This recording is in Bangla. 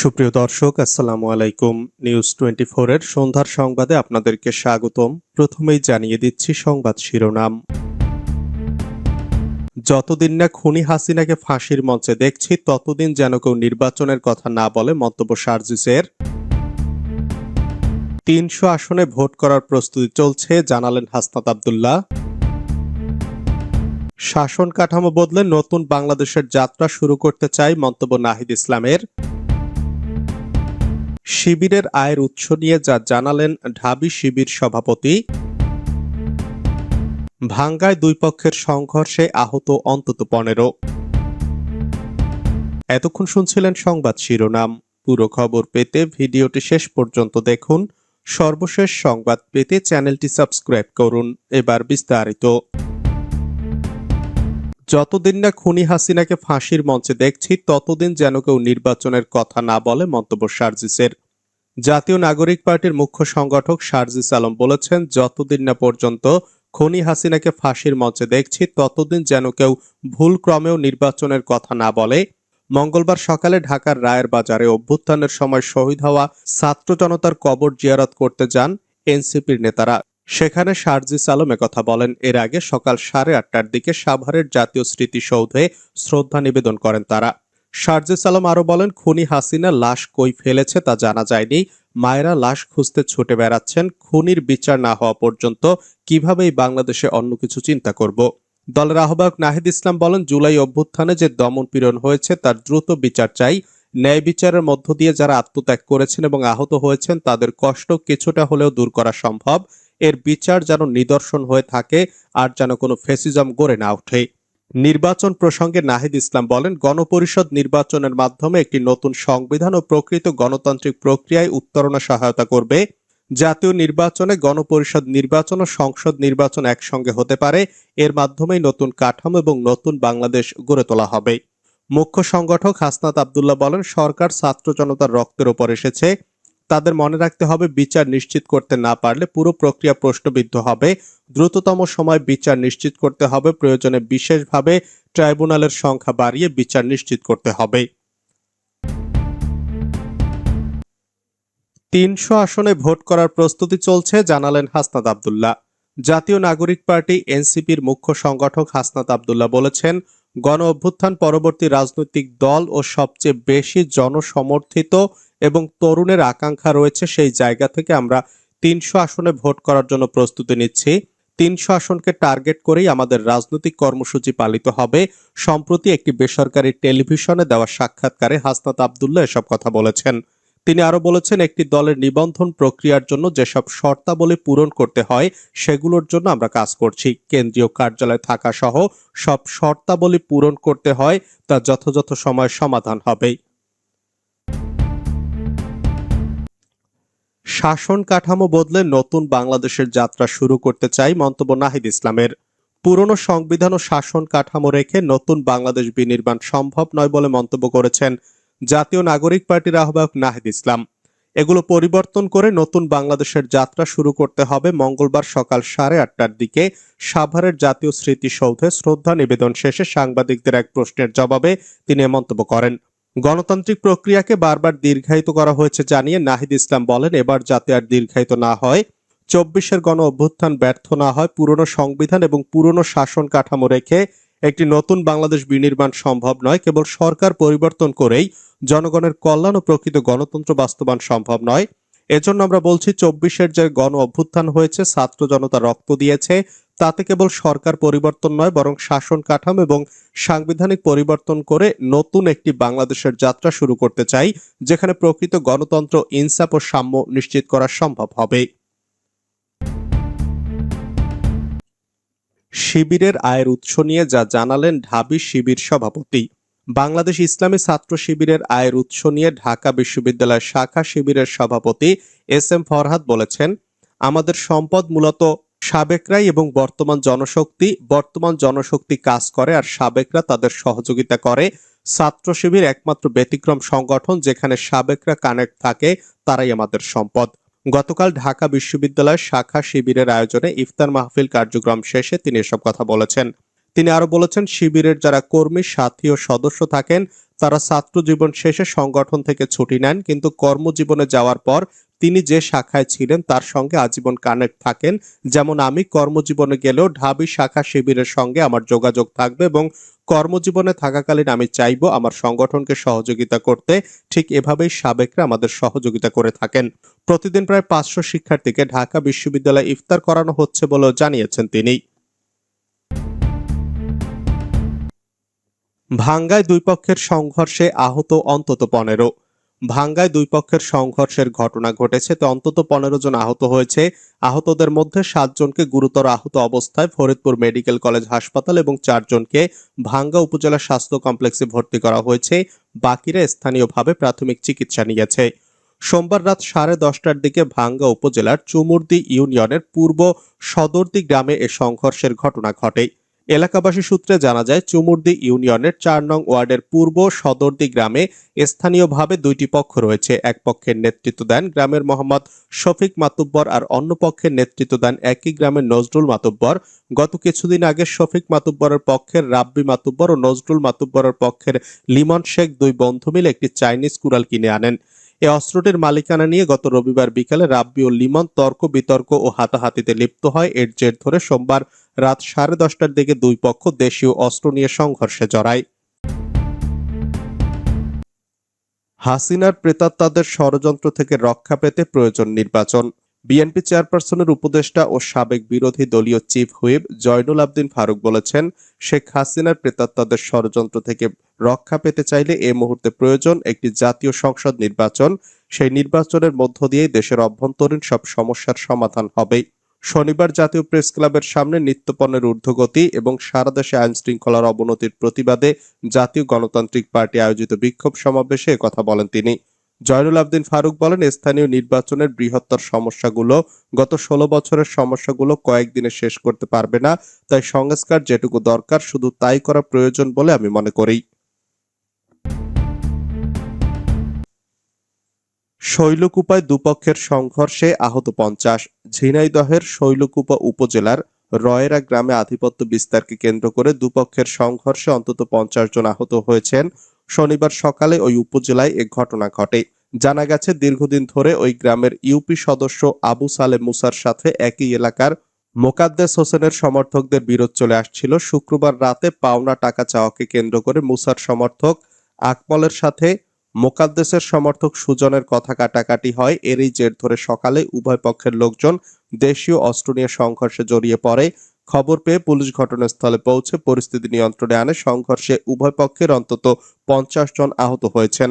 সুপ্রিয় দর্শক, আসসালামু আলাইকুম। নিউজ টোয়েন্টি এর সন্ধ্যার সংবাদে আপনাদেরকে স্বাগতম। প্রথমেই জানিয়ে দিচ্ছি সংবাদ শিরোনাম। যতদিন না খুনি হাসিনাকে ফাঁসির মঞ্চে দেখছি, ততদিন যেন কেউ নির্বাচনের কথা না বলে মন্তব্য সার্জিসের। তিনশো আসনে ভোট করার প্রস্তুতি চলছে, জানালেন হাসনাত আবদুল্লাহ। শাসন কাঠামো বদলে নতুন বাংলাদেশের যাত্রা শুরু করতে চাই মন্তব্য নাহিদ ইসলামের। শিবিরের আয়ের উৎস নিয়ে যা জানালেন ঢাবি শিবির সভাপতি। ভাঙ্গায় দুই পক্ষের সংঘর্ষে আহত অন্তত পনেরো। এতক্ষণ শুনছিলেন সংবাদ শিরোনাম। পুরো খবর পেতে ভিডিওটি শেষ পর্যন্ত দেখুন। সর্বশেষ সংবাদ পেতে চ্যানেলটি সাবস্ক্রাইব করুন। এবার বিস্তারিত। যতদিন না খুনি হাসিনাকে ফাঁসির মঞ্চে দেখছি, ততদিন যেন কেউ নির্বাচনের কথা না বলে মন্তব্য সার্জিসের। জাতীয় নাগরিক পার্টির মুখ্য সংগঠক সার্জিস আলম বলেছেন, যতদিন না পর্যন্ত খনি হাসিনাকে ফাঁসির মঞ্চে দেখছি, ততদিন যেন কেউ ভুল ক্রমেও নির্বাচনের কথা না বলে। মঙ্গলবার সকালে ঢাকার রায়ের বাজারে অভ্যুত্থানের সময় শহীদ হওয়া ছাত্র জনতার কবর জিয়ারত করতে যান এনসিপির নেতারা। সেখানে সার্জিস আলম কথা বলেন, এর আগে সকাল সাড়ে আটটার দিকে সাভারের জাতীয় স্মৃতিসৌধে শ্রদ্ধা নিবেদন করেন তারা। সার্জিস আলম আরও বলেন, খুনি হাসিনা লাশ কই ফেলেছে তা জানা যায়নি। মায়েরা লাশ খুঁজতে ছুটে বেড়াচ্ছেন, খুনির বিচার না হওয়া পর্যন্ত কিভাবেই বাংলাদেশে অন্য কিছু চিন্তা করব? দলের আহ্বায়ক নাহিদ ইসলাম বলেন, জুলাই অভ্যুত্থানে যে দমন পীড়ন হয়েছে, তার দ্রুত বিচার চাই। ন্যায় বিচারের মধ্য দিয়ে যারা আত্মত্যাগ করেছেন এবং আহত হয়েছেন, তাদের কষ্ট কিছুটা হলেও দূর করা সম্ভব। এর বিচার যেন নিদর্শন হয়ে থাকে আর যেন কোনো ফেসিজম গড়ে না ওঠে। নির্বাচন প্রসঙ্গে নাহিদ ইসলাম বলেন, গণপরিষদ নির্বাচনের মাধ্যমে একটি নতুন সংবিধান ও প্রকৃত গণতান্ত্রিক প্রক্রিয়ায় উত্তরণে সহায়তা করবে। জাতীয় নির্বাচনে গণপরিষদ নির্বাচন ও সংসদ নির্বাচন একসঙ্গে হতে পারে। এর মাধ্যমেই নতুন কাঠামো এবং নতুন বাংলাদেশ গড়ে তোলা হবে। মুখ্য সংগঠক হাসনাত আবদুল্লাহ বলেন, সরকার ছাত্র জনতার রক্তের ওপর এসেছে। তাদের মনে রাখতে হবে, বিচার নিশ্চিত করতে না পারলে পুরো প্রক্রিয়া প্রশ্নবিদ্ধ হবে। দ্রুততম সময় বিচার নিশ্চিত করতে হবে, প্রয়োজনে বিশেষভাবে ট্রাইব্যুনালের সংখ্যা বাড়িয়ে বিচার নিশ্চিত করতে হবে। তিনশো আসনে ভোট করার প্রস্তুতি চলছে, জানালেন হাসনাত আবদুল্লাহ। জাতীয় নাগরিক পার্টি, এনসিপির মুখ্য সংগঠক হাসনাত আবদুল্লাহ বলেছেন গণ অভ্যুত্থান পরবর্তী রাজনৈতিক দল ও সবচেয়ে বেশি জনসমর্থিত এবং তরুণের আকাঙ্ক্ষা রয়েছে, সেই জায়গা থেকে আমরা তিনশো আসনে ভোট করার জন্য প্রস্তুতি নিচ্ছি। তিনশো আসনকে টার্গেট করেই আমাদের রাজনৈতিক কর্মসূচি পালিত হবে। সম্প্রতি একটি বেসরকারি টেলিভিশনে দেওয়া সাক্ষাৎকারে হাসনাত আবদুল্লাহ এসব কথা বলেছেন। তিনি আরও বলেছেন, একটি দলের নিবন্ধন প্রক্রিয়ার জন্য যেসব শর্তাবলী পূরণ করতে হয়, সেগুলোর জন্য আমরা কাজ করছি। কেন্দ্রীয় কার্যালয় থাকা সহ সব শর্তাবলী পূরণ করতে হয়, তা যথাযথ সময় সমাধান হবে শাসন কাঠামো বদলে নতুন বাংলাদেশের যাত্রা শুরু করতে চাই মন্তব্য নাহিদ ইসলামের। পুরনো সংবিধান ও শাসন কাঠামো রেখে নতুন বাংলাদেশ বিনির্মাণ সম্ভব নয় বলে মন্তব্য করেছেন জাতীয় নাগরিক পার্টির আহ্বায়ক নাহিদ ইসলাম। এগুলো পরিবর্তন করে নতুন বাংলাদেশের যাত্রা শুরু করতে হবে মঙ্গলবার সকাল সাড়ে আটটার দিকে। সাভারের জাতীয় স্মৃতিসৌধে শ্রদ্ধা নিবেদন শেষে সাংবাদিকদের এক প্রশ্নের জবাবে তিনি মন্তব্য করেন। গণতান্ত্রিক প্রক্রিয়াকে বারবার দীর্ঘায়িত করা হয়েছে জানিয়ে নাহিদ ইসলাম বলেন, এবার যাতে আর দীর্ঘায়িত না হয়, চব্বিশের গণ অভ্যুত্থান ব্যর্থ না হয়, পুরনো সংবিধান এবং পুরনো শাসন কাঠামো রেখে একটি নতুন বাংলাদেশ বিনির্মাণ সম্ভব নয়, কেবল সরকার পরিবর্তন করেই জনগণের কল্যাণ ও প্রকৃত গণতন্ত্র বাস্তবায়ন সম্ভব নয়। এজন্য আমরা বলছি, চব্বিশের যে গণ অভ্যুত্থান হয়েছে, ছাত্র জনতা রক্ত দিয়েছে তাতে কেবল সরকার পরিবর্তন নয়, বরং শাসন কাঠামো এবং সাংবিধানিক পরিবর্তন করে নতুন একটি বাংলাদেশের যাত্রা শুরু করতে চাই, যেখানে প্রকৃত গণতন্ত্র, ইনসাফ ও সাম্য নিশ্চিত করা সম্ভব হবে। শিবিরের আয়ের উৎস নিয়ে যা জানালেন ঢাবি শিবির সভাপতি। বাংলাদেশ ইসলামী ছাত্র শিবিরের আয়ের উৎস নিয়ে ঢাকা বিশ্ববিদ্যালয়ের শাখা শিবিরের সভাপতি এস এম ফরহাদ বলেছেন, আমাদের সম্পদ মূলত সাবেকরাই এবং বর্তমান জনশক্তি বর্তমান জনশক্তি কাজ করে আর সাবেকরা তাদের সহযোগিতা করে। ছাত্র শিবির একমাত্র ব্যতিক্রম সংগঠন যেখানে সাবেকরা কানেক্ট থাকে, তারাই আমাদের সম্পদ। গতকাল ঢাকা বিশ্ববিদ্যালয়ের শাখা শিবিরের আয়োজনে ইফতার মাহফিল কার্যক্রম শেষে তিনি এসব কথা বলেছেন। তিনি আরও বলেছেন, শিবিরের যারা কর্মী, সাথী ও সদস্য থাকেন, তারা ছাত্র জীবন শেষে সংগঠন থেকে ছুটি নেন, কিন্তু কর্মজীবনে যাওয়ার পর তিনি যে শাখায় ছিলেন তার সঙ্গে আজীবন কানেক্ট থাকেন। যেমন আমি কর্মজীবনে গেলেও ঢাবি শাখা শিবিরের সঙ্গে আমার যোগাযোগ থাকবে এবং কর্মজীবনে থাকাকালীন আমি চাইব আমার সংগঠনকে সহযোগিতা করতে। ঠিক এভাবেই সাবেকরা আমাদের সহযোগিতা করে থাকেন। প্রতিদিন প্রায় পাঁচশো শিক্ষার্থীকে ঢাকা বিশ্ববিদ্যালয়ে ইফতার করানো হচ্ছে বলেও জানিয়েছেন তিনি। ভাঙ্গায় দুই পক্ষের সংঘর্ষে আহত অন্তত পনেরো। ভাঙ্গায় দুই পক্ষের সংঘর্ষের ঘটনা ঘটেছে। তো অন্তত পনেরো জন আহত হয়েছে। আহতদের মধ্যে সাতজনকে গুরুতর আহত অবস্থায় ফরিদপুর মেডিকেল কলেজ হাসপাতাল এবং চারজনকে ভাঙ্গা উপজেলা স্বাস্থ্য কমপ্লেক্সে ভর্তি করা হয়েছে। বাকিরা স্থানীয়ভাবে প্রাথমিক চিকিৎসা নিয়েছে। সোমবার রাত সাড়ে দশটার দিকে ভাঙ্গা উপজেলার চুমুরদি ইউনিয়নের পূর্ব সদরদি গ্রামে এ সংঘর্ষের ঘটনা ঘটে। এলাকাবাসী সূত্রে জানা যায়, চুমুরদি ইউনিয়নের চার নং ওয়ার্ডের পূর্ব সদরদি গ্রামে স্থানীয়ভাবে দুইটি পক্ষ রয়েছে। এক পক্ষের নেতৃত্ব দেন গ্রামের মোহাম্মদ শফিক মাতুব্বর আর অন্য পক্ষের নেতৃত্ব দেন একই গ্রামের নজরুল মাতুব্বর। গত কিছুদিন আগে শফিক মাতুব্বরের পক্ষের, রাব্বি মাতুব্বর ও নজরুল মাতুব্বরের পক্ষের লিমন শেখ দুই বন্ধু মিলে একটি চাইনিজ কুড়াল কিনে আনেন। এই অস্ত্রটির মালিকানা নিয়ে গত রবিবার বিকালে রাব্বি ও লিমন তর্ক বিতর্ক ও হাতাহাতিতে লিপ্ত হয়। এর জের ধরে সোমবার রাত সাড়ে দশটার দিকে দুই পক্ষ দেশীয় অস্ত্র নিয়ে সংঘর্ষে জড়ায়। হাসিনার প্রেতাত্মাদের ষড়যন্ত্র থেকে রক্ষা পেতে প্রয়োজন নির্বাচন। বিএনপি চেয়ারপারসনের উপদেষ্টা ও সাবেক বিরোধী দলীয় চিফ হুইপ জয়নুল আবদিন ফারুক বলেছেন, শেখ হাসিনার প্রেতাত্মাদের ষড়যন্ত্র থেকে রক্ষা পেতে চাইলে এ মুহূর্তে প্রয়োজন একটি জাতীয় সংসদ নির্বাচন। সেই নির্বাচনের মধ্য দিয়েই দেশের অভ্যন্তরীণ সব সমস্যার সমাধান হবে শনিবার জাতীয় প্রেস ক্লাবের সামনে নিত্যপণ্যের ঊর্ধ্বগতি এবং সারা দেশে আইন শৃঙ্খলার অবনতির প্রতিবাদে জাতীয় গণতান্ত্রিক পার্টি আয়োজিত বিক্ষোভ সমাবেশে কথা বলেন তিনি। জয়নুল আবদিন ফারুক বলেন, স্থানীয় নির্বাচনের বৃহত্তর সমস্যাগুলো গত ষোলো বছরের সমস্যাগুলো কয়েকদিনে শেষ করতে পারবে না। তাই সংস্কার যেটুকু দরকার, শুধু তাই করা প্রয়োজন বলে আমি মনে করি। শৈলকুপায় দুপক্ষের সংঘর্ষে আহত পঞ্চাশ। ঝিনাইদহের শৈলকুপা উপজেলার রয়েরা গ্রামে আধিপত্য বিস্তারকে কেন্দ্র করে দুপক্ষের সংঘর্ষে অন্তত পঞ্চাশ জন আহত হয়েছেন। শনিবার সকালে ওই উপজেলায় এ ঘটনা ঘটে। জানা গেছে, দীর্ঘদিন ধরে ওই গ্রামের ইউপি সদস্য আবু সালে মুসার সাথে একই এলাকার মোকাদ্দেস হোসেনের সমর্থকদের বিরোধ চলে আসছিল। শুক্রবার রাতে পাওনা টাকা চাওয়াকে কেন্দ্র করে মুসার সমর্থক আকমলের সাথে মোকাদ্দেসের সমর্থক সুজনের কথা কাটাকাটি হয়। এরই জের ধরে সকালে উভয় পক্ষের লোকজন দেশীয় অস্ত্র নিয়ে সংঘর্ষে জড়িয়ে পড়ে। খবর পেয়ে পুলিশ ঘটনাস্থলে পৌঁছে পরিস্থিতি নিয়ন্ত্রণে আনে। সংঘর্ষে উভয় পক্ষের অন্তত পঞ্চাশ জন আহত হয়েছেন।